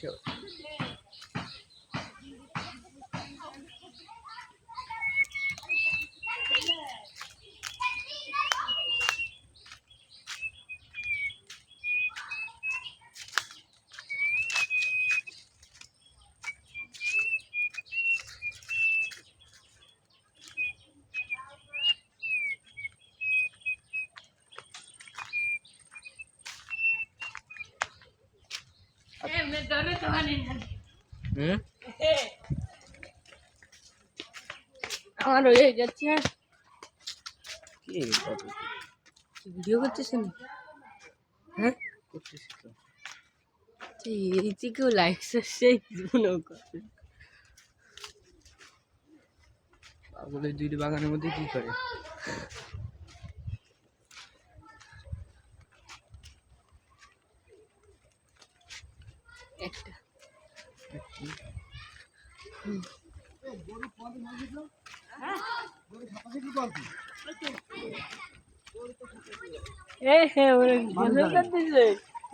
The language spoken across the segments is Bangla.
sure. আমার হয়ে যাচ্ছে ভিডিও করতেছে না হ্যাঁ? করতেছিস তো? এই থেকেও লাইক সাবস্ক্রাইব মনে করে। পাগলের দুইটি বাগানের মধ্যে কি করে? একটা।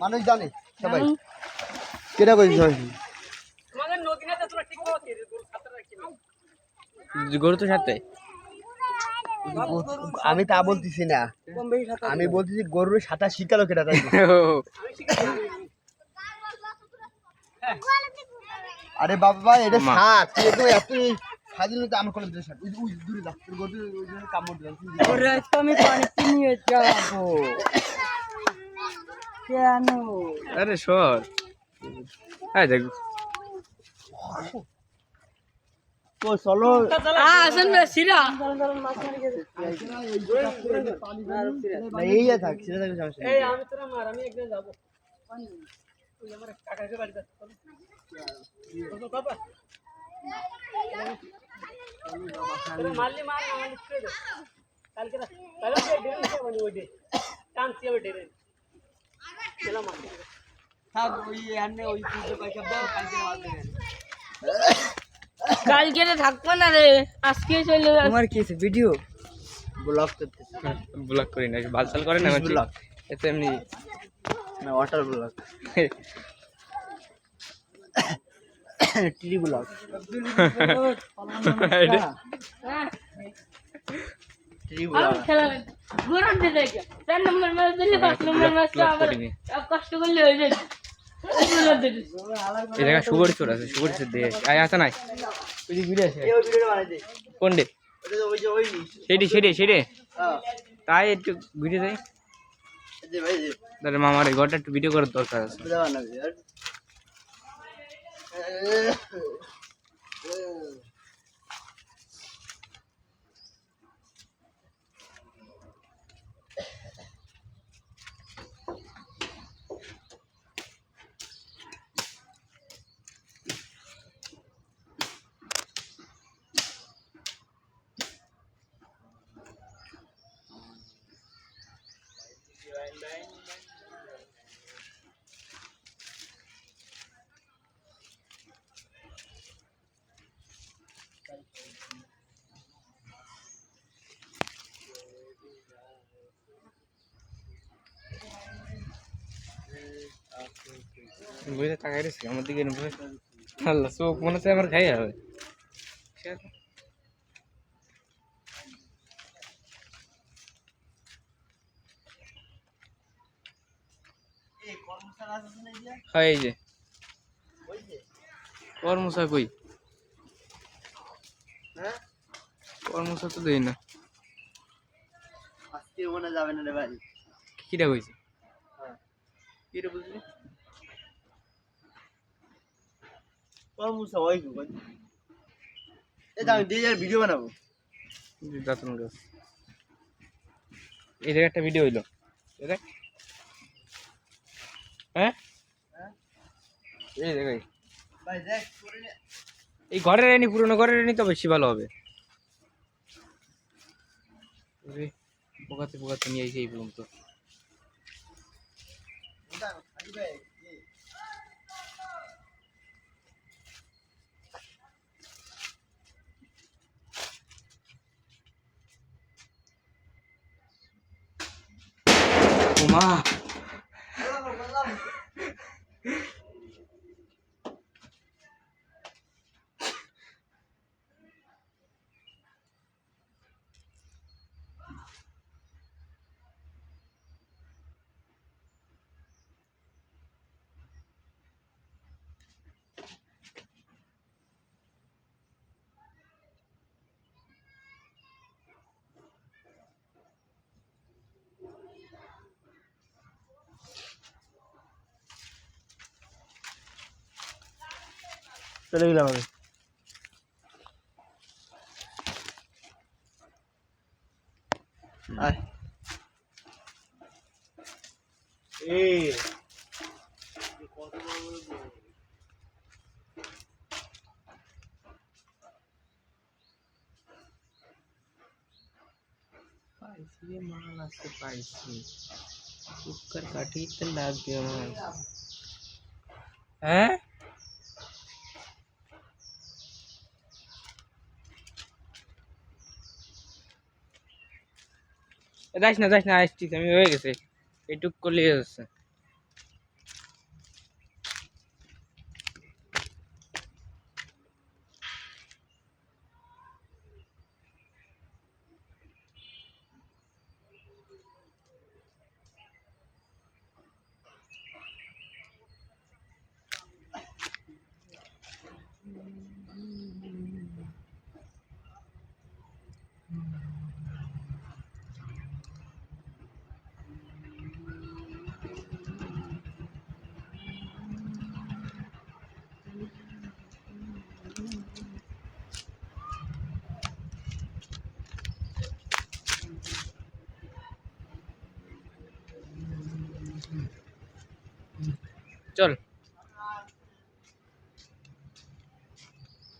মানুষ জানে। সবাই। কেটা কইছিস গরু তো সাথে আমি তা বলতেছি না। আমি বলতেছি গরুর সাঁতার শিখালো কেটা তাই? আরে বাবা এটা তুই তো এত আমার ওই ওই দূরে যা তোর গরু ওই জন্য কামড় দিলাম ওরে আজকে আমি পানিতে নিয়ে যাব। কেন? আরে সর এই দেখ। তো চলো। আসেন না সিরা এই থাক সেটা থাকলে সমস্যা নেই। আমি তোরা মার আমি একদিন যাব। মারলি মার না ছেড়ে দে। কালকে না ডেরে নিতে মানে ওই ডে টানছি আমি ডেরে চলো মার থাক ওই এখানে ওই পুজো পয়সা দাও কালকে মার দেবেন কালকে থাকব না রে আজকে চলে তোমার কি ভিডিও ব্লগ করতেছি। ব্লক করি না বালসাল করে না block। এতে এমনি না water blog TV blog. Sugar চোর আছে সুগর চোর দিয়ে। আয় আসা নাই। কোন ডে সেটি সেটি সেটি। হ্যাঁ। তাই একটু ঘুরে যাই। তাহলে মামার ঘরটা একটু ভিডিও করার দরকার আছে। ভিডিও বুঝে তাকাই রেছি আমার দিকে আল্লাহ চোখ মনে হচ্ছে আমার খাই হবে। যে হয় এই যে। কর্মসা কই? কর্মসা তো দেই না। আজকে মনে যাবে না রে ভাই। কিটা কইছে? বুঝলি ভাই এই দাও দিয়ে ভিডিও বানাবো। দাঁতন গাছ একটা ভিডিও হইল। দেখ। হ্যাঁ? হ্যাঁ। এই ভাই দেখ এই ঘরের এনি পুরোনো ঘরের এনি তো বেশি ভালো হবে। পোকাতে পোকাতে নিয়ে এসে এই পর্যন্ত। দাও, আই ভাই, এই। ওমা বললাম, চলে গেলাম আমি আয়। এই পাইছি রে মাল আছে পাইছি কুকার কাটিতে লাগবে আমার হ্যাঁ যাস না যাস না আসছি আমি হয়ে গেছে। এইটুক করলে হচ্ছে চল